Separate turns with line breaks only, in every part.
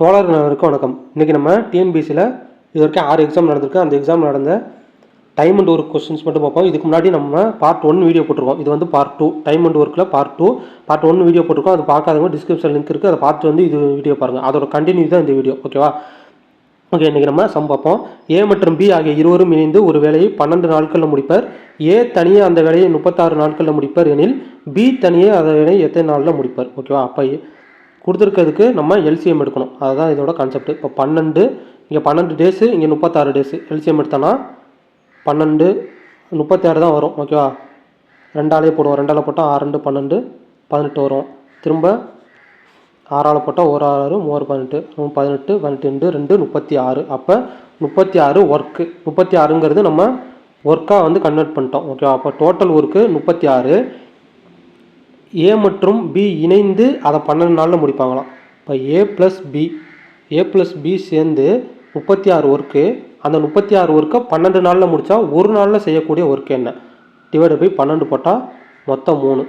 தோழர் தோழர்களுக்கு வணக்கம். இன்றைக்கி நம்ம டிஎன்பிசியில் இது வரைக்கும் ஆறு எக்ஸாம் நடந்திருக்கு. அந்த எக்ஸாம் நடந்த டைம் அண்ட் ஒர்க் கொஸ்டின்ஸ் மட்டும் பார்ப்போம். இதுக்கு முன்னாடி நம்ம பார்ட் ஒன் வீடியோ போட்டிருக்கோம். இது வந்து பார்ட் டூ டைம் அண்ட் ஒர்க்கில் part two part one video போட்டிருக்கோம். அது பார்க்காதவங்க டிஸ்கிரிப்ஷன் லிங்க் இருக்குது அதை பார்த்து வந்து இது வீடியோ பாருங்கள் அதோட கண்டினியூ தான் இந்த வீடியோ ஓகேவா ஓகே இன்றைக்கி நம்ம சம் பார்ப்போம். ஏ மற்றும் பி ஆகிய இருவரும் இணைந்து ஒரு வேலையை பன்னெண்டு நாட்களில் முடிப்பர். ஏ தனியே அந்த வேலையை முப்பத்தாறு நாட்களில் முடிப்பர் எனில் பி தனியே அதை வேலையை எத்தனை நாளில் முடிப்பர்? ஓகேவா அப்போ கொடுத்துருக்கிறதுக்கு நம்ம எல்சிஎம் எடுக்கணும். அதுதான் இதோட கான்செப்ட் இப்போ பன்னெண்டு இங்கே பன்னெண்டு டேஸு இங்கே முப்பத்தாறு டேஸு எல்சிஎம் எடுத்தோன்னா பன்னெண்டு முப்பத்தாறு தான் வரும் ஓகேவா ரெண்டாலே போடுவோம். ரெண்டால் போட்டால் ஆறு ரெண்டு பன்னெண்டு பதினெட்டு வரும். திரும்ப ஆறால் போட்டால் ஒரு ஆறு மூணு பதினெட்டு பதினெட்டு பதினெட்டு ரெண்டு ரெண்டு முப்பத்தி ஆறு. அப்போ முப்பத்தி ஆறு ஒர்க்கு முப்பத்தி ஆறுங்கிறது நம்ம ஒர்க்காக வந்து கன்வெர்ட் பண்ணிட்டோம் ஓகேவா அப்போ டோட்டல் ஒர்க்கு முப்பத்தி ஆறு. ஏ மற்றும் பி இணைந்து அதை பன்னெண்டு நாளில் முடிப்பாங்களாம். இப்போ A plus B A plus B சேர்ந்து முப்பத்தி ஆறு ஒர்க்கு அந்த முப்பத்தி ஆறு ஒர்க்கை பன்னெண்டு நாளில் முடித்தா ஒரு நாளில் செய்யக்கூடிய ஒர்க் என்ன? டிவைடு பை பன்னெண்டு போட்டால் மொத்தம் மூணு.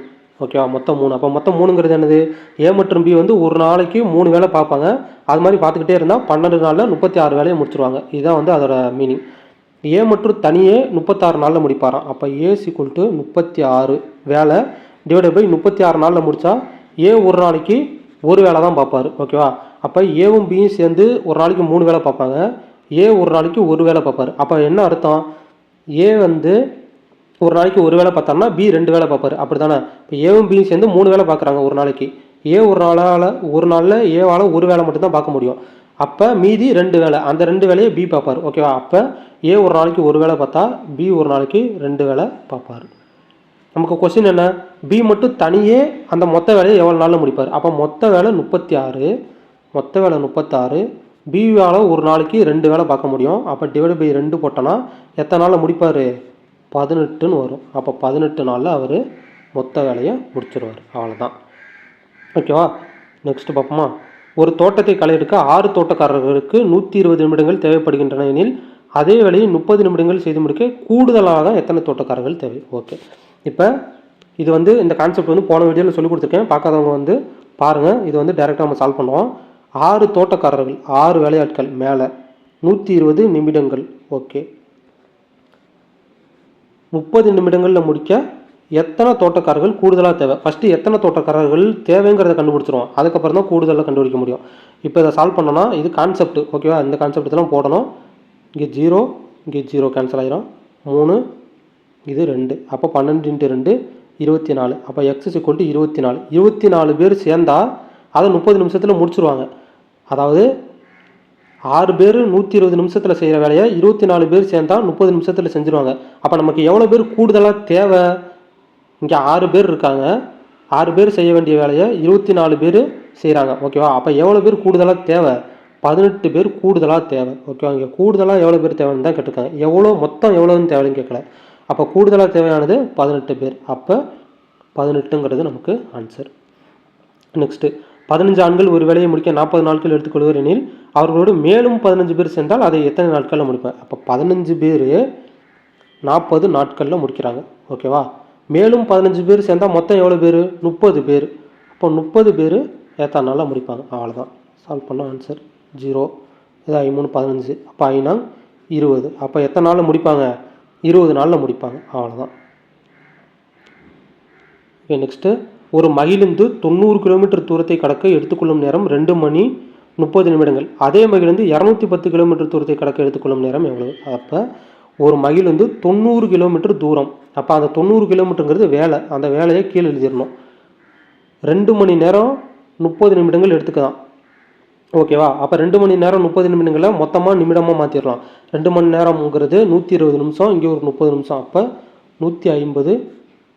ஓகேவா மொத்தம் மூணு. அப்போ மொத்தம் மூணுங்கிறது என்னது? ஏ மற்றும் பி வந்து ஒரு நாளைக்கு மூணு வேலை பார்ப்பாங்க. அது மாதிரி பார்த்துக்கிட்டே இருந்தால் பன்னெண்டு நாளில் முப்பத்தி ஆறு வேலையை முடிச்சிருவாங்க. இதுதான் வந்து அதோட மீனிங் ஏ மற்றும் தனியே முப்பத்தாறு நாளில் முடிப்பாராம். அப்போ ஏ சிக்குள் டு முப்பத்தி ஆறு வேலை டிவைடட் பை முப்பத்தி ஆறு நாளில் முடித்தா ஏ ஒரு நாளைக்கு ஒரு வேலை தான் பார்ப்பாரு ஓகேவா அப்போ ஏவும் பியும் சேர்ந்து ஒரு நாளைக்கு மூணு வேலை பார்ப்பாங்க. ஏ ஒரு நாளைக்கு ஒரு வேலை பார்ப்பாரு. அப்போ என்ன அர்த்தம்? ஏ வந்து ஒரு நாளைக்கு ஒரு வேலை பார்த்தாருன்னா பி ரெண்டு வேலை பார்ப்பாரு. அப்படி தானே இப்போ ஏவும் பியும் சேர்ந்து மூணு வேலை பார்க்குறாங்க ஒரு நாளைக்கு. ஏ ஒரு நாளால் ஒரு நாளில் ஏவால் ஒரு வேலை மட்டும்தான் பார்க்க முடியும். அப்போ மீதி ரெண்டு வேலை அந்த ரெண்டு வேலையை பி பார்ப்பார் ஓகேவா அப்போ ஏ ஒரு நாளைக்கு ஒரு வேலை பார்த்தா பி ஒரு நாளைக்கு ரெண்டு வேலை பார்ப்பார். நமக்கு கொஸ்டின் என்ன? பி மட்டும் தனியே அந்த மொத்த வேலையை எவ்வளோ நாளில் முடிப்பார்? அப்போ மொத்த வேலை முப்பத்தி ஆறு. மொத்த வேலை முப்பத்தாறு பிவால் ஒரு நாளைக்கு ரெண்டு வேலை பார்க்க முடியும். அப்போ டிவைட் பை ரெண்டு போட்டோன்னா எத்தனை நாளில் முடிப்பார்? பதினெட்டுன்னு வரும். அப்போ பதினெட்டு நாளில் அவர் மொத்த வேலையை முடிச்சிருவார். அவ்வளோதான் ஓகேவா நெக்ஸ்ட் பார்ப்போமா? ஒரு தோட்டத்தை களை எடுக்க ஆறு தோட்டக்காரர்களுக்கு நூற்றி இருபது நிமிடங்கள் தேவைப்படுகின்றன எனில் அதே வேலையை முப்பது நிமிடங்கள் செய்து முடிக்க கூடுதலாக எத்தனை தோட்டக்காரர்கள் தேவை? ஓகே இப்போ இது வந்து இந்த கான்செப்ட் வந்து போன வீடியோவில் சொல்லி கொடுத்துருக்கேன். பார்க்காதவங்க வந்து பாருங்கள் இது வந்து டைரெக்டாக நம்ம சால்வ் பண்ணுவோம் ஆறு தோட்டக்காரர்கள் ஆறு வேலையாட்கள் மேலே நூற்றி இருபது நிமிடங்கள். ஓகே முப்பது நிமிடங்களில் முடிக்க எத்தனை தோட்டக்காரர்கள் கூடுதலாக தேவை? ஃபஸ்ட்டு எத்தனை தோட்டக்காரர்கள் தேவைங்கிறத கண்டுபிடிச்சிருவோம். அதுக்கப்புறம் தான் கூடுதலாக கண்டுபிடிக்க முடியும். இப்போ இதை சால்வ் பண்ணோன்னா இது கான்செப்ட் ஓகேவா இந்த கான்செப்ட் தான் போடணும். இங்கே ஜீரோ இங்கே ஜீரோ கேன்சல் ஆகிடும் மூணு இது ரெண்டு. அப்போ பன்னெண்டு இன்ட்டு ரெண்டு இருபத்தி நாலு அப்போ எக்ஸஸ் ஈக்குவல் டு இருபத்தி நாலு இருபத்தி நாலு பேர் சேர்ந்தால் அதை முப்பது நிமிஷத்தில் முடிச்சுருவாங்க. அதாவது ஆறு பேர் நூற்றி இருபது நிமிஷத்தில் செய்கிற வேலையை இருபத்தி நாலு பேர் சேர்ந்தா முப்பது நிமிஷத்தில் செஞ்சுருவாங்க. அப்போ நமக்கு எவ்வளோ பேர் கூடுதலாக தேவை? இங்கே ஆறு பேர் இருக்காங்க. ஆறு பேர் செய்ய வேண்டிய வேலையை இருபத்தி நாலு பேர் செய்கிறாங்க ஓகேவா? அப்போ எவ்வளோ பேர் கூடுதலாக தேவை? பதினெட்டு பேர் கூடுதலாக தேவை. ஓகேவா? இங்கே கூடுதலாக எவ்வளோ பேர் தேவைன்னு தான் கேட்டிருக்காங்க. எவ்வளோ மொத்தம் எவ்வளோன்னு தேவைன்னு கேட்கல. அப்போ கூடுதலாக தேவையானது பதினெட்டு பேர். அப்போ பதினெட்டுங்கிறது நமக்கு ஆன்சர் நெக்ஸ்ட்டு பதினஞ்சு ஆண்கள் ஒரு வேலையை முடிக்க நாற்பது நாட்கள் எடுத்துக்கொள்வர் எனில் அவர்களோடு மேலும் பதினஞ்சு பேர் சேர்ந்தால் அதை எத்தனை நாட்களில் முடிப்பேன் அப்போ பதினஞ்சு பேர் நாற்பது நாட்களில் முடிக்கிறாங்க. ஓகேவா மேலும் பதினஞ்சு பேர் சேர்ந்தால் மொத்தம் எவ்வளோ பேர்? முப்பது பேர். அப்போ முப்பது பேர் ஏற்ற நாளில் முடிப்பாங்க. அவ்வளோதான் சால்வ் பண்ண ஆன்சர் ஜீரோ இது மூணு பதினஞ்சு. அப்போ ஐநாங் இருபது. அப்போ எத்தனை நாளில் முடிப்பாங்க? இருபது நாளில் முடிப்பாங்க. அவ்வளோதான் ஓகே நெக்ஸ்ட்டு ஒரு மகிழ்ந்து தொண்ணூறு கிலோமீட்டர் தூரத்தை கடக்க எடுத்துக்கொள்ளும் நேரம் ரெண்டு மணி முப்பது நிமிடங்கள். அதே மகிழ்ந்து இரநூத்தி பத்து கிலோமீட்டர் தூரத்தை கடக்க எடுத்துக்கொள்ளும் நேரம் எவ்வளவு? அப்போ ஒரு மகிழுந்து தொண்ணூறு கிலோமீட்டர் தூரம். அப்போ அந்த தொண்ணூறு கிலோமீட்டருங்கிறது வேலை. அந்த வேலையை கீழே எழுதிடணும். ரெண்டு மணி நேரம் முப்பது நிமிடங்கள் எடுத்துக்கலாம். ஓகேவா? அப்போ ரெண்டு மணி நேரம் முப்பது நிமிடங்களை மொத்தமாக நிமிடமாக மாற்றிடலாம் ரெண்டு மணி நேரம்ங்கிறது நூற்றி இருபது நிமிஷம் இங்கே ஒரு முப்பது நிமிஷம். அப்போ நூற்றி ஐம்பது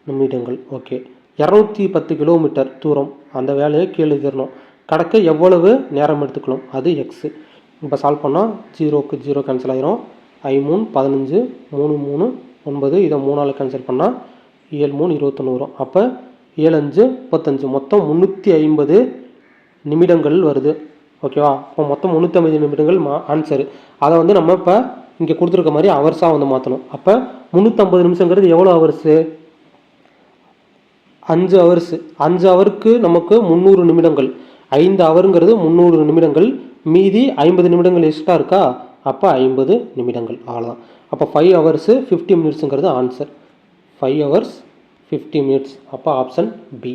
நிமிடங்கள். ஓகே. இரநூத்தி பத்து கிலோமீட்டர் தூரம். அந்த வேலையை கீழே எழுதிடணும் கடக்க எவ்வளவு நேரம் எடுத்துக்கலாம் அது எக்ஸு இப்போ சால்வ் பண்ணால் ஜீரோக்கு ஜீரோ கேன்சல் ஆயிரும். ஐ மூணு பதினஞ்சு மூணு மூணு ஒன்பது. இதை மூணால் கேன்சல் பண்ணால் ஏழு மூணு இருபத்தொன்று வரும் அப்போ ஏழு அஞ்சு முப்பத்தஞ்சு. மொத்தம் முந்நூற்றி ஐம்பது நிமிடங்கள் வருது. ஓகேவா? இப்போ மொத்தம் முந்நூற்றம்பது நிமிடங்கள் மா ஆன்சரு அதை வந்து நம்ம இப்போ இங்கே கொடுத்துருக்க மாதிரி ஹவர்ஸாக வந்து மாற்றணும் அப்போ முந்நூற்றம்பது நிமிஷங்கிறது எவ்வளோ ஹவர்ஸு அஞ்சு ஹவர்ஸு அஞ்சு ஹவருக்கு நமக்கு முந்நூறு நிமிடங்கள். ஐந்து ஹவருங்கிறது முந்நூறு நிமிடங்கள். மீதி ஐம்பது நிமிடங்கள் எக்ஸ்ட்ரா இருக்கா? அப்போ ஐம்பது நிமிடங்கள். அவ்வளோதான் அப்போ five hours fifty மினிட்ஸுங்கிறது answer five hours fifty minutes அப்போ ஆப்ஷன் பி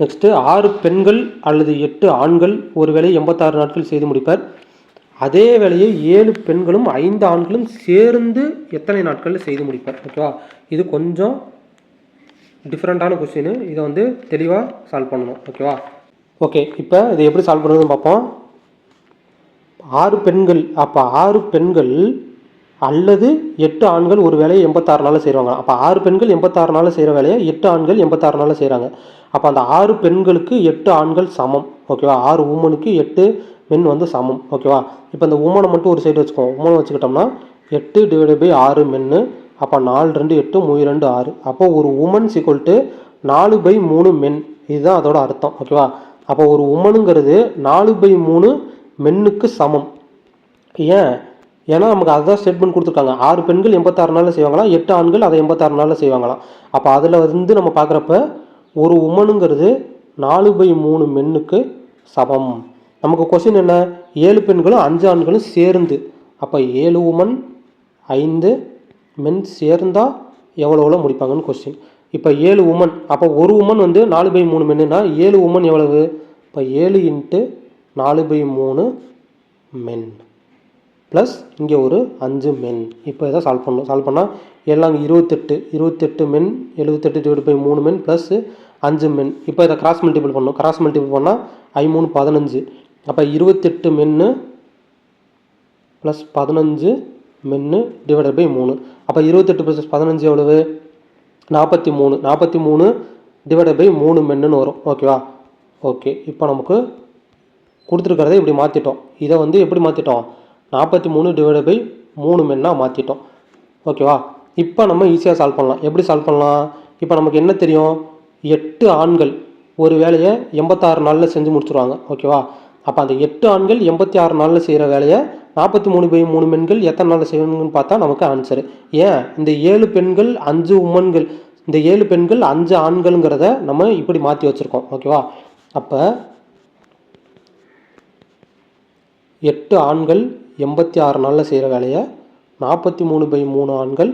நெக்ஸ்ட்டு ஆறு பெண்கள் அல்லது எட்டு ஆண்கள் ஒரு வேலையை எண்பத்தாறு நாட்கள் செய்து முடிப்பர். அதே வேலையை ஏழு பெண்களும் ஐந்து ஆண்களும் சேர்ந்து எத்தனை நாட்களில் செய்து முடிப்பர்? ஓகேவா? இது கொஞ்சம் டிஃப்ரெண்ட்டான கொஸ்டின் இதை வந்து தெளிவாக சால்வ் பண்ணணும். ஓகேவா? ஓகே இப்போ இதை எப்படி சால்வ் பண்ணுறதுன்னு பார்ப்போம். ஆறு பெண்கள் அப்போ ஆறு பெண்கள் அல்லது எட்டு ஆண்கள் ஒரு வேலையை எண்பத்தாறு நாளில் செய்வாங்க அப்போ ஆறு பெண்கள் எண்பத்தாறு நாளில் செய்கிற வேலையை எட்டு ஆண்கள் எண்பத்தாறு நாளில் செய்கிறாங்க அப்போ அந்த ஆறு பெண்களுக்கு எட்டு ஆண்கள் சமம். ஓகேவா ஆறு உமனுக்கு எட்டு மென் வந்து சமம். ஓகேவா இப்போ இந்த உமனை மட்டும் ஒரு சைடு வச்சுக்கோம் உமனை வச்சுக்கிட்டோம்னா எட்டு டிவைடட் பை ஆறு மென்னு அப்போ நாலு ரெண்டு எட்டு மூணு ரெண்டு ஆறு. அப்போ ஒரு உமன் சீக்வல் டு நாலு பை மூணு மென் இதுதான் அதோட அர்த்தம். ஓகேவா அப்போ ஒரு உமனுங்கிறது நாலு பை மூணு மென்னுக்கு சமம். ஏன்? ஏன்னா நமக்கு அதுதான் ஸ்டேட்மெண்ட் கொடுத்துருக்காங்க. ஆறு பெண்கள் எண்பத்தாறு நாளில் செய்வாங்களாம் எட்டு ஆண்கள் அதை எண்பத்தாறு நாளில் செய்வாங்களாம். அப்போ அதில் வந்து நம்ம பார்க்குறப்ப ஒரு உமனுங்கிறது நாலு பை மூணு மென்னுக்கு சமம். நமக்கு கொஸ்டின் என்ன? ஏழு பெண்களும் அஞ்சு ஆண்களும் சேர்ந்து. அப்போ ஏழு உமன் ஐந்து மென் சேர்ந்தால் எவ்வளோ எவ்வளோ முடிப்பாங்கன்னு கொஸ்டின் இப்போ ஏழு உமன் அப்போ ஒரு உமன் வந்து நாலு பை மூணு மென்னுனா ஏழு உமன் எவ்வளவு? இப்போ ஏழு இன்ட்டு நாலு பை மூணு மென் ப்ளஸ் இங்கே ஒரு அஞ்சு மென் இப்போ இதை சால்வ் பண்ணணும். சால்வ் பண்ணால் எல்லாம் இருபத்தெட்டு இருபத்தெட்டு மென் எழுபத்தெட்டு டிவைட் பை மூணு மென் ப்ளஸ் அஞ்சு மென் இப்போ இதை கிராஸ் மல்டிபிள் பண்ணணும். கிராஸ் மல்டிபிள் பண்ணால் ஐ மூணு பதினஞ்சு. அப்போ இருபத்தெட்டு மென்னு ப்ளஸ் பதினஞ்சு மென்னு டிவைடட் பை மூணு. அப்போ இருபத்தெட்டு ப்ளஸ் பதினஞ்சு எவ்வளவு? நாற்பத்தி மூணு நாற்பத்தி மூணு டிவைடட் பை மூணு மென்னுன்னு வரும் ஓகேவா ஓகே இப்போ நமக்கு கொடுத்துருக்கிறத இப்படி மாற்றிட்டோம் இதை வந்து எப்படி மாற்றிட்டோம் நாற்பத்தி மூணு டிவைடட் பை மூணு மென்னாக மாற்றிட்டோம் ஓகேவா இப்போ நம்ம ஈஸியாக சால்வ் பண்ணலாம். எப்படி சால்வ் பண்ணலாம்? இப்போ நமக்கு என்ன தெரியும்? எட்டு ஆண்கள் ஒரு வேலையை எண்பத்தாறு நாளில் செஞ்சு முடிச்சுருவாங்க. ஓகேவா அப்போ அந்த எட்டு ஆண்கள் எண்பத்தி ஆறு நாளில் செய்கிற வேலையை நாற்பத்தி மூணு பை மூணு பெண்கள் எத்தனை நாளில் செய்யணும்னு பார்த்தா நமக்கு ஆன்சரு ஏன்? இந்த ஏழு பெண்கள் அஞ்சு உமன்கள் இந்த ஏழு பெண்கள் அஞ்சு ஆண்கள்ங்கிறத நம்ம இப்படி மாற்றி வச்சுருக்கோம். ஓகேவா அப்போ எட்டு ஆண்கள் எண்பத்தி ஆறு நாளில் செய்கிற வேலையை நாற்பத்தி மூணு பை மூணு ஆண்கள்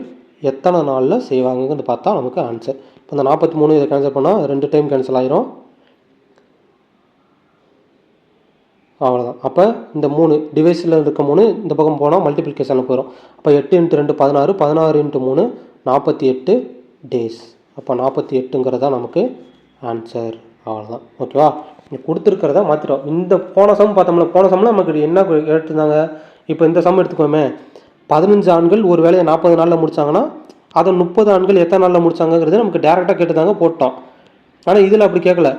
எத்தனை நாளில் செய்வாங்கன்னு பார்த்தா நமக்கு ஆன்சர் இப்போ இந்த நாற்பத்தி மூணு இதை கேன்சல் பண்ணால் ரெண்டு டைம் கேன்சல் ஆயிரும். அவ்வளோதான் அப்போ இந்த மூணு டிவைஸில் இருக்க மூணு இந்த பக்கம் போனால் மல்டிப்ளிகேஷனில் போயிடும் அப்போ எட்டு இன்ட்டு ரெண்டு பதினாறு பதினாறு இன்ட்டு மூணு நாற்பத்தி எட்டு டேஸ் அப்போ நாற்பத்தி எட்டுங்கிறதா நமக்கு ஆன்சர் அவ்வளோதான் ஓகேவா இங்கே கொடுத்துருக்கிறத மாற்றிட்டோம் இந்த போன சம் பார்த்தோம்னா போன சம்மில் நமக்கு என்ன கேட்டிருந்தாங்க? இப்போ இந்த சம் எடுத்துக்கோமே. பதினஞ்சு ஆண்கள் ஒரு வேலையை நாற்பது நாளில் முடித்தாங்கன்னா அதை முப்பது ஆண்கள் எத்தனை நாளில் முடிச்சாங்கங்கிறது நமக்கு டேரெக்டாக கேட்டுதாங்க போட்டோம். ஆனால் இதில் அப்படி கேட்கல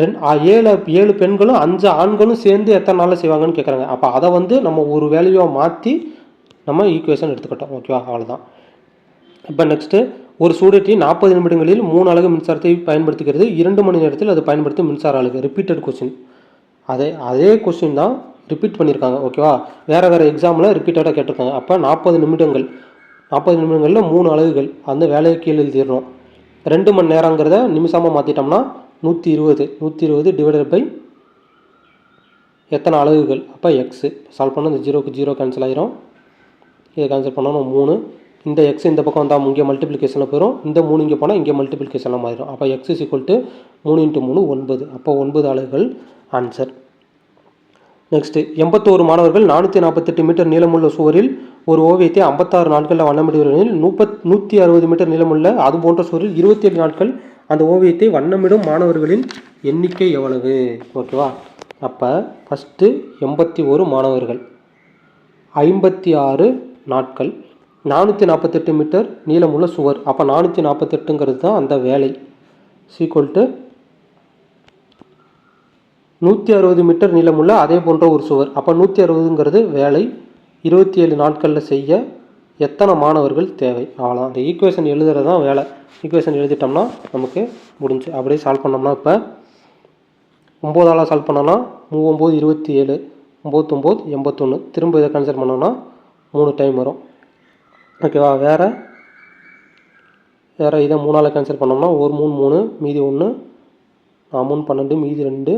ரெண்டு ஏழு ஏழு பெண்களும் அஞ்சு ஆண்களும் சேர்ந்து எத்தனை நாளில் செய்வாங்கன்னு கேட்குறாங்க அப்போ அதை வந்து நம்ம ஒரு வேலையோ மாற்றி நம்ம ஈக்குவேஷன் எடுத்துக்கிட்டோம். ஓகேவா? அவ்வளோதான் இப்போ நெக்ஸ்ட்டு ஒரு சூடேட்டி நாற்பது நிமிடங்களில் மூணு அலகு மின்சாரத்தை பயன்படுத்துகிறது. இரண்டு மணி நேரத்தில் அது பயன்படுத்தும் மின்சார அலகு. ரிப்பீட்டட் கொஸ்டின் அதே அதே கொஸ்டின் தான் ரிப்பீட் பண்ணியிருக்காங்க ஓகேவா வேறு வேறு எக்ஸாமில் ரிப்பீட்டடாக கேட்டிருக்காங்க. அப்போ நாற்பது நிமிடங்கள் நாற்பது நிமிடங்களில் மூணு அலகுகள் அந்த வேலையை கீழே எழுதிடுறோம் ரெண்டு மணி நேரங்கிறத நிமிஷமாக மாற்றிட்டோம்னா நூற்றி இருபது. நூற்றி இருபது டிவைடட் பை எத்தனை அலகுகள்? அப்போ எக்ஸு சால்வ் பண்ணால் இந்த ஜீரோக்கு ஜீரோ கேன்சல் ஆகிரும் இதை கேன்சல் பண்ணணும் மூணு. இந்த எக்ஸ் இந்த பக்கம் வந்தால் இங்கே மல்டிப்ளிகேஷனில் போயிடும் இந்த மூணு இங்கே போனால் இங்கே மல்டிப்ளிகேஷனில் மாறிடும் அப்போ எக்ஸ் இஸ் ஈக்குவல் டு மூணு இன்ட்டு மூணு ஒன்பது. அப்போ ஒன்பது அலகுகள் ஆன்சர் நெக்ஸ்ட்டு எண்பத்தோரு மாணவர்கள் நானூற்றி நாற்பத்தெட்டு மீட்டர் நீளமுள்ள சுவரில் ஒரு ஓவியத்தை ஐம்பத்தாறு நாட்களில் வண்ணமிடுவதில் முப்பத் நூற்றி அறுபது மீட்டர் நீளமுள்ள அது போன்ற சுவரில் இருபத்தி ஏழு நாட்கள் அந்த ஓவியத்தை வண்ணமிடும் மாணவர்களின் எண்ணிக்கை எவ்வளவு? ஓகேவா அப்போ ஃபஸ்ட்டு எண்பத்தி ஒரு மாணவர்கள். ஐம்பத்தி ஆறு நாட்கள். நானூற்றி நாற்பத்தெட்டு மீட்டர் நீளமுள்ள சுவர். அப்போ நானூற்றி நாற்பத்தெட்டுங்கிறது தான் அந்த வேலை. சீக்குவல் டு நூற்றி அறுபது மீட்டர் நீளமுள்ள அதே போன்ற ஒரு சுவர். அப்போ நூற்றி அறுபதுங்கிறது வேலை இருபத்தி ஏழு நாட்களில் செய்ய எத்தனை மாணவர்கள் தேவை? அவ்வளோ அந்த ஈக்குவேஷன் எழுதுறது தான் வேலை. ஈக்குவேஷன் எழுதிட்டோம்னா நமக்கு முடிஞ்சு. அப்படியே சால்வ் பண்ணோம்னா இப்போ ஒம்போதால் சால்வ் பண்ணோன்னா மூவொம்போது இருபத்தி ஏழு ஒம்பத்தொம்போது எண்பத்தொன்று திரும்ப இதை கன்சிடர் பண்ணோன்னா மூணு டைம் வரும். ஓகேவா வேறு? வேறு இதை மூணால் கேன்சல் பண்ணோம்னா ஒரு மூணு மூணு மீதி ஒன்று மூணு பன்னெண்டு மீதி ரெண்டு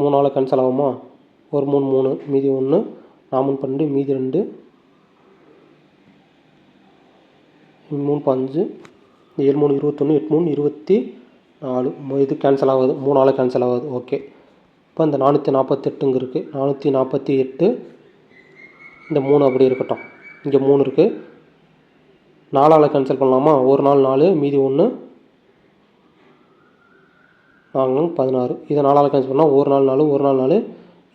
மூணால் கேன்சல் ஆகுமா? ஒரு மூணு மூணு மீதி ஒன்று நாமூணு பன்னெண்டு மீதி ரெண்டு. மூணு பஞ்சு ஏழு மூணு இருபத்தொன்று எட்டு மூணு இருபத்தி நாலு. இது கேன்சல் ஆகுது. மூணால் கேன்சல் ஆகுது. ஓகே இப்போ இந்த நானூற்றி நாற்பத்தெட்டுங்க இருக்குது நானூற்றி நாற்பத்தி எட்டு இந்த மூணு அப்படி இருக்கட்டும். இங்கே மூணு இருக்குது நாலால் கேன்சல் பண்ணலாமா? ஒரு நாள் நாலு மீதி ஒன்று நாங்கள் பதினாறு. இதை நாலால் கேன்சல் பண்ணால் ஒரு நாள் நாலு ஒரு நாள் நாலு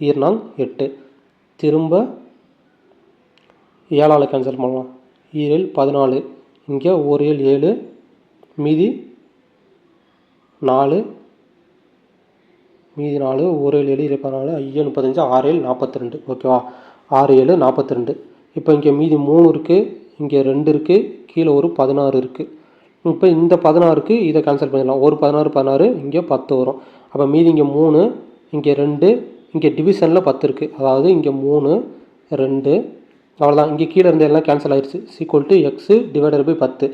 ஈர்நாங் எட்டு. திரும்ப ஏழால் கேன்சல் பண்ணலாம். ஈரேழு பதினாலு. இங்கே ஒரு ஏழு ஏழு மீதி நாலு மீதி நாலு ஒரு ஏழு ஏழு இருபத்தி நாலு ஐயா முப்பத்தஞ்சு ஆறு ஏழு நாற்பத்தி ரெண்டு ஓகேவா? ஆறு ஏழு நாற்பத்தி ரெண்டு இப்போ இங்கே மீதி மூணு இருக்குது இங்கே ரெண்டு இருக்குது கீழே ஒரு பதினாறு இருக்குது இப்போ இந்த பதினாறுக்கு இதை கேன்சல் பண்ணிடலாம். ஒரு பதினாறு பதினாறு இங்கே பத்து வரும். அப்போ மீதி இங்கே மூணு இங்கே ரெண்டு இங்கே டிவிஷனில் பத்து இருக்குது அதாவது இங்கே மூணு ரெண்டு அவ்வளோதான் இங்கே கீழே இருந்த எல்லாம் கேன்சல் ஆயிடுச்சு equal to x divided by பத்து.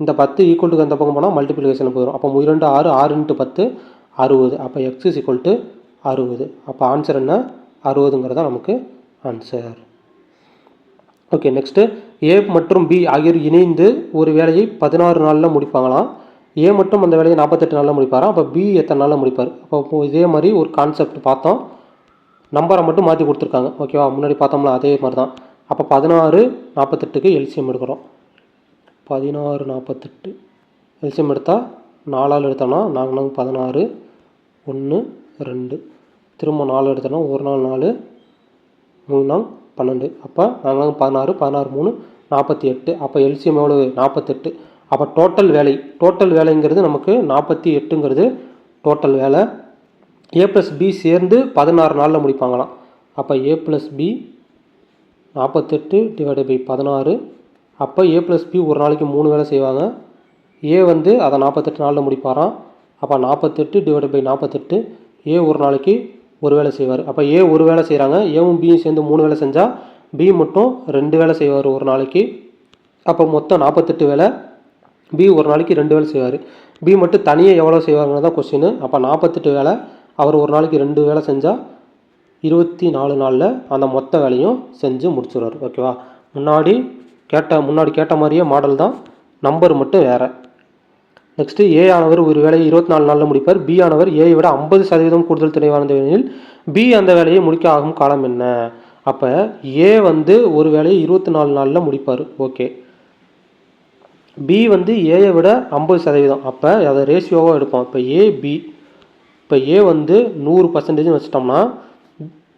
இந்த பத்து ஈக்குவல் அந்த பக்கம் போனால் மல்டிப்ளிகேஷன் போயிடும். அப்போ இரண்டு ஆறு ஆறு இன்ட்டு பத்து அறுபது. அப்போ எக்ஸ் இஸ் ஈக்குவல் டு அறுபது. அப்போ ஆன்சர் என்ன? அறுபதுங்கிறதா நமக்கு ஆன்சர் ஓகே நெக்ஸ்ட்டு ஏ மற்றும் பி ஆகியோர் இணைந்து ஒரு வேலையை பதினாறு நாளில் முடிப்பாங்களாம். ஏ மட்டும் அந்த வேலையை நாற்பத்தெட்டு நாளில் முடிப்பாராம் அப்போ பி எத்தனை நாளில் முடிப்பார்? அப்போ இதே மாதிரி ஒரு கான்செப்ட் பார்த்தோம். நம்பரை மட்டும் மாற்றி கொடுத்துருக்காங்க. ஓகேவா முன்னாடி பார்த்தோம்னா அதே மாதிரி தான் அப்போ பதினாறு நாற்பத்தெட்டுக்கு எல்சியம் எடுக்கிறோம். பதினாறு நாற்பத்தெட்டு எல்சியம் எடுத்தால் நாலால் எடுத்தோம்னா நாங்கள் நாங்கள் பதினாறு ஒன்று ரெண்டு. திரும்ப நாலு எடுத்தோம்னா ஒரு நாள் நாலு மூணு நாள் பன்னெண்டு. அப்போ நாங்கள் பதினாறு பதினாறு மூணு நாற்பத்தி எட்டு. அப்போ எல்சிஎம் எவ்வளவு? நாற்பத்தெட்டு அப்போ டோட்டல் வேலை. டோட்டல் வேலைங்கிறது நமக்கு நாற்பத்தி எட்டுங்கிறது டோட்டல் வேலை. ஏ ப்ளஸ் பி சேர்ந்து பதினாறு நாளில் முடிப்பாங்களாம். அப்போ ஏ ப்ளஸ் பி நாற்பத்தெட்டு டிவைடட் பை பதினாறு. அப்போ ஏ ப்ளஸ் பி ஒரு நாளைக்கு மூணு வேலை செய்வாங்க. ஏ வந்து அதை நாற்பத்தெட்டு நாளில் முடிப்பாராம். அப்போ நாற்பத்தெட்டு டிவைடட் பை நாற்பத்தெட்டு ஏ ஒரு நாளைக்கு ஒரு வேலை செய்வார். அப்போ ஏ ஒரு வேலை செய்கிறாங்க ஏவும் பியும் சேர்ந்து மூணு வேலை செஞ்சால் பி மட்டும் ரெண்டு வேலை செய்வார் ஒரு நாளைக்கு. அப்போ மொத்தம் நாற்பத்தெட்டு வேலை. பி ஒரு நாளைக்கு ரெண்டு வேலை செய்வார். பி மட்டும் தனியாக எவ்வளோ செய்வாங்கன்னு தான் கொஸ்டின் அப்போ நாற்பத்தெட்டு வேலை. அவர் ஒரு நாளைக்கு ரெண்டு வேலை செஞ்சால் இருபத்தி நாலு நாளில் அந்த மொத்த வேலையும் செஞ்சு முடிச்சிடுவார். ஓகேவா முன்னாடி கேட்ட முன்னாடி கேட்ட மாதிரியே மாடல் தான். நம்பர் மட்டும் வேறு. நெக்ஸ்ட்டு ஏ ஆனவர் ஒரு வேலையை இருபத்தி நாலு நாளில் முடிப்பார். பி ஆனவர் ஏயை விட ஐம்பது சதவீதம் கூடுதல் துணைவார்ந்த எனில் பி அந்த வேலையை முடிக்க ஆகும் காலம் என்ன? அப்போ ஏ வந்து ஒரு வேலையை இருபத்தி நாலு நாளில் முடிப்பார். ஓகே பி வந்து ஏயை விட ஐம்பது சதவீதம். அப்போ அதை ரேஷியோவாக எடுப்போம். இப்போ ஏ பி இப்போ ஏ வந்து நூறு பர்சன்டேஜ்னு வச்சிட்டோம்னா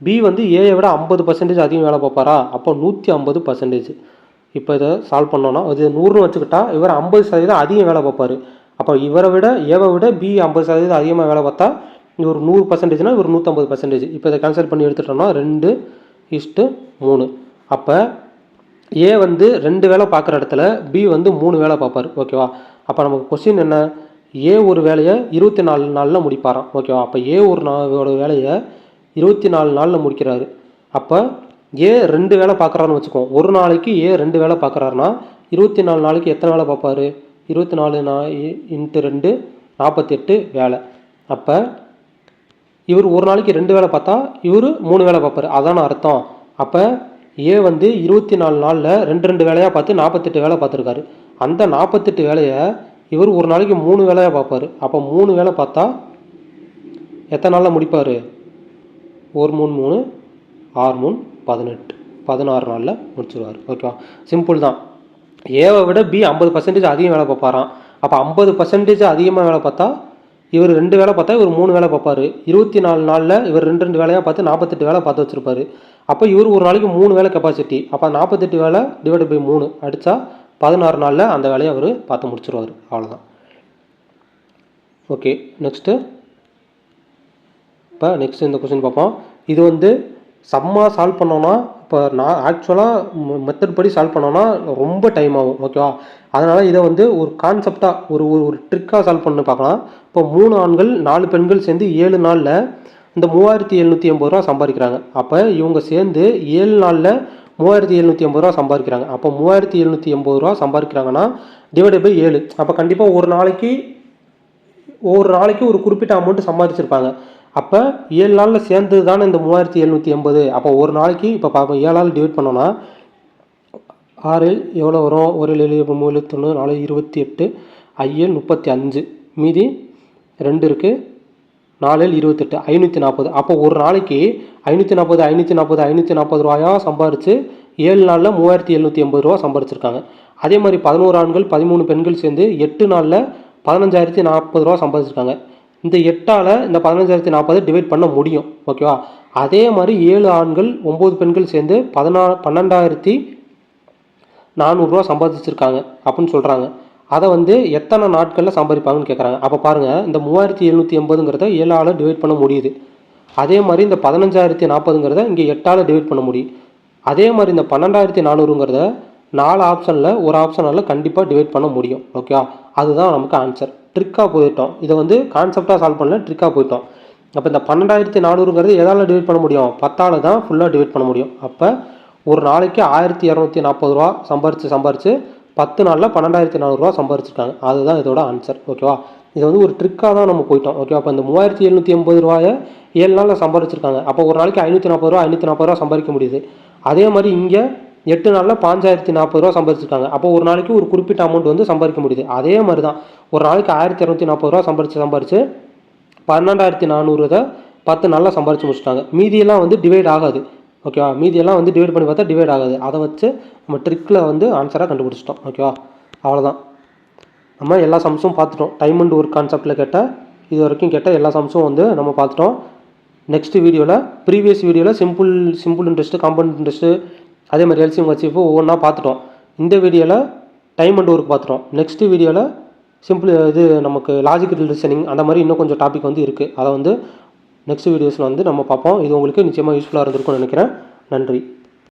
பி வந்து ஏயை விட ஐம்பது பர்சன்டேஜ் அதிகம் வேலை பார்ப்பாரா? அப்போ நூற்றி ஐம்பது பர்சன்டேஜ் இப்போ இதை சால்வ் பண்ணோன்னா இது நூறுன்னு வச்சுக்கிட்டா இவர் ஐம்பது சதவீதம் அதிகம் வேலை பார்ப்பாரு. அப்போ இவரை விட ஏவை விட பி ஐம்பது சதவீதம் அதிகமாக வேலை பார்த்தா இவர் நூறு பர்சன்டேஜ்னா இவர் நூற்றம்பது பர்சன்டேஜ் இப்போ இதை கேன்சல் பண்ணி எடுத்துட்டோம்னா ரெண்டு இஸ்ட்டு மூணு. அப்போ ஏ வந்து ரெண்டு வேலை பார்க்குற இடத்துல பி வந்து மூணு வேலை பார்ப்பார். ஓகேவா அப்போ நமக்கு கொஸ்டின் என்ன? ஏ ஒரு வேலையை இருபத்தி நாலு நாளில் முடிப்பாராம். ஓகேவா அப்போ ஏ ஒரு நாளோட வேலையை இருபத்தி நாலு நாளில் முடிக்கிறாரு. அப்போ ஏ ரெண்டு வேலை பார்க்குறாருன்னு வச்சுக்கோம். ஒரு நாளைக்கு ஏ ரெண்டு வேலை பார்க்குறாருன்னா இருபத்தி நாலு நாளைக்கு எத்தனை வேலை பார்ப்பாரு? இருபத்தி நாலு நா இன்ட்டு ரெண்டு நாற்பத்தெட்டு வேலை. அப்போ இவர் ஒரு நாளைக்கு ரெண்டு வேலை பார்த்தா இவர் மூணு வேலை பார்ப்பாரு. அதான அர்த்தம். அப்போ ஏ வந்து இருபத்தி நாலு நாளில் ரெண்டு ரெண்டு வேலையாக பார்த்து நாற்பத்தெட்டு வேலை பார்த்துருக்காரு. அந்த நாற்பத்தெட்டு வேலையை இவர் ஒரு நாளைக்கு மூணு வேலையாக பார்ப்பாரு. அப்போ மூணு வேலை பார்த்தா எத்தனை நாளில் முடிப்பார்? ஒரு மூணு மூணு ஆறு மூணு பதினெட்டு. பதினாறு நாளில் முடிச்சிருவார். ஓகேவா? சிம்பிள் தான். ஏவை விட பி ஐம்பது பர்சன்டேஜ் அதிகம் வேலை பார்ப்பாராம். அப்போ ஐம்பது பர்சன்டேஜ் அதிகமாக வேலை பார்த்தா இவர் ரெண்டு வேலை பார்த்தா இவர் மூணு வேலை பார்ப்பாரு. இருபத்தி நாலு நாளில் இவர் ரெண்டு ரெண்டு வேலையாக பார்த்து நாற்பத்தெட்டு வேலை பார்த்து வச்சுருப்பாரு. அப்போ இவர் ஒரு நாளைக்கு மூணு வேலை கெப்பாசிட்டி அப்போ நாற்பத்தெட்டு வேலை டிவைட் பை மூணு அடித்தா பதினாறு நாளில் அந்த வேலையை அவர் பார்த்து முடிச்சிருவார். அவ்வளோதான் ஓகே நெக்ஸ்ட்டு இப்போ நெக்ஸ்ட் இந்த கொஸ்டின் பார்ப்போம். இது வந்து சம்மா சால்வ் பண்ணோன்னா இப்போ நான் ஆக்சுவலாக மெத்தட் படி சால்வ் பண்ணோன்னா ரொம்ப டைம் ஆகும் ஓகேவா அதனால் இதை வந்து ஒரு கான்செப்டாக ஒரு ஒரு ஒரு ட்ரிக்காக சால்வ் பண்ணி பார்க்கலாம். இப்போ மூணு ஆண்கள் நாலு பெண்கள் சேர்ந்து ஏழு நாளில் இந்த மூவாயிரத்தி எழுநூற்றி எண்பது ரூபா சம்பாதிக்கிறாங்க. அப்போ இவங்க சேர்ந்து ஏழு நாளில் மூவாயிரத்தி எழுநூற்றி ஐம்பது ரூபா சம்பாதிக்கிறாங்க. அப்போ மூவாயிரத்தி எழுநூற்றி எண்பது ரூபா சம்பாதிக்கிறாங்கன்னா டிவைட் பை ஏழு. அப்போ கண்டிப்பாக ஒரு நாளைக்கு ஒரு நாளைக்கு ஒரு குறிப்பிட்ட அமௌண்ட் சம்பாதிச்சிருப்பாங்க. அப்போ ஏழு நாளில் சேர்ந்து தானே இந்த மூவாயிரத்தி எழுநூற்றி எண்பது? அப்போ ஒரு நாளைக்கு இப்போ பார்ப்போம் ஏழு நாள் டிவைட் பண்ணோன்னா ஆறு எவ்வளோ வரும்? ஒரு ஏழு இப்போ மூணு தொண்ணூறு நாலு இருபத்தி எட்டு ஐஏழு முப்பத்தி அஞ்சு. மீதி ரெண்டு இருக்குது நாலு இருபத்தெட்டு ஐநூற்றி நாற்பது. அப்போ ஒரு நாளைக்கு ஐநூற்றி நாற்பது ஐநூற்றி நாற்பது ஐநூற்றி நாற்பது ரூபாயா சம்பாரித்து ஏழு நாளில் மூவாயிரத்தி எழுநூற்றி எண்பது ரூபா சம்பாரிச்சிருக்காங்க. அதே மாதிரி பதினோரு ஆண்கள் பதிமூணு பெண்கள் சேர்ந்து எட்டு நாளில் பதினஞ்சாயிரத்தி நாற்பது ரூபா சம்பாதிச்சிருக்காங்க இந்த எட்டால் இந்த பதினஞ்சாயிரத்தி நாற்பது டிவைட் பண்ண முடியும் ஓகேவா அதே மாதிரி ஏழு ஆண்கள் ஒம்பது பெண்கள் சேர்ந்து பதினா பன்னெண்டாயிரத்தி நானூறுரூவா சம்பாதிச்சிருக்காங்க அப்படின்னு சொல்கிறாங்க அதை வந்து எத்தனை நாட்களில் சம்பாதிப்பாங்கன்னு கேட்குறாங்க அப்போ பாருங்கள் இந்த மூவாயிரத்தி எழுநூற்றி எண்பதுங்கிறத ஏழால் டிவைட் பண்ண முடியுது. அதே மாதிரி இந்த பதினஞ்சாயிரத்தி நாற்பதுங்கிறத இங்கே எட்டால் டிவைட் பண்ண முடியும். அதே மாதிரி இந்த பன்னெண்டாயிரத்தி நானூறுங்கிறத நாலு ஆப்ஷனில் ஒரு ஆப்ஷனால் கண்டிப்பாக டிவைட் பண்ண முடியும் ஓகேவா அதுதான் நமக்கு ஆன்சர் ட்ரிக்காக போயிட்டோம். இதை வந்து கான்செப்டாக சால்வ் பண்ணல ட்ரிக்காக போயிட்டோம். அப்போ இந்த பன்னெண்டாயிரத்தி நானூறுங்கிறது எதால் டிவைட் பண்ண முடியும்? பத்தால் தான் ஃபுல்லாக டிவைட் பண்ண முடியும். அப்போ ஒரு நாளைக்கு ஆயிரத்தி இரநூத்தி நாற்பது ரூபா சம்பாரித்து சம்பாரித்து பத்து நாளில் பன்னெண்டாயிரத்தி நானூறுரூவா சம்பாரிச்சிருக்காங்க அதுதான் இதோட ஆன்சர் ஓகேவா இது வந்து ஒரு ட்ரிக்காக தான் நம்ம போயிட்டோம். ஓகேவா அப்போ இந்த மூவாயிரத்தி எழுநூற்றி எண்பது ரூபாயை ஏழு நாளில் சம்பாரிச்சிருக்காங்க. அப்போ ஒரு நாளைக்கு ஐநூற்றி நாற்பது ரூபா ஐநூற்றி நாற்பது ரூபா சம்பாதிக்க முடியுது. அதே மாதிரி இங்கே எட்டு நாளில் பாஞ்சாயிரத்தி நாற்பது ரூபா சம்பாதிச்சிருக்காங்க. அப்போ ஒரு நாளைக்கு ஒரு குறிப்பிட்ட அமௌண்ட் வந்து சம்பாதிக்க முடியுது. அதே மாதிரி தான் ஒரு நாளைக்கு ஆயிரத்தி இரநூத்தி நாற்பது ரூபா சம்பாரித்து சம்பாரிச்சு பன்னெண்டாயிரத்தி நானூறு தான் பத்து நாளில் சம்பாரித்து முடிச்சிட்டாங்க. மீதியெல்லாம் வந்து டிவைட் ஆகாது. ஓகேவா மீதியெல்லாம் வந்து டிவைட் பண்ணி பார்த்தா டிவைட் ஆகாது. அதை வச்சு நம்ம ட்ரிக்கில் வந்து ஆன்சராக கண்டுபிடிச்சிட்டோம். ஓகேவா அவ்வளோதான் நம்ம எல்லா சம்ஸும் பார்த்துட்டோம். டைம் அண்ட் ஒர்க் கான்செப்டில் கேட்டால் இது வரைக்கும் கேட்டால் எல்லா சம்ஸும் வந்து நம்ம பார்த்துட்டோம். நெக்ஸ்ட் வீடியோவில் ப்ரீவியஸ் வீடியோவில் simple simple interest compound interest அதே மாதிரி எல்சிஎம் இப்போ ஒவ்வொன்றா பார்த்துட்டோம். இந்த வீடியோவில் டைம் அண்ட் ஒர்க் பார்த்துட்டோம். நெக்ஸ்ட்டு வீடியோவில் சிம்பிள் இது நமக்கு லாஜிக்கல் ரிசனிங் அந்த மாதிரி இன்னும் கொஞ்சம் டாபிக் வந்து இருக்குது அதை வந்து நெக்ஸ்ட் வீடியோஸில் வந்து நம்ம பார்ப்போம். இது உங்களுக்கு நிச்சயமாக யூஸ்ஃபுல்லாக இருந்திருக்கும்னு நினைக்கிறேன். நன்றி.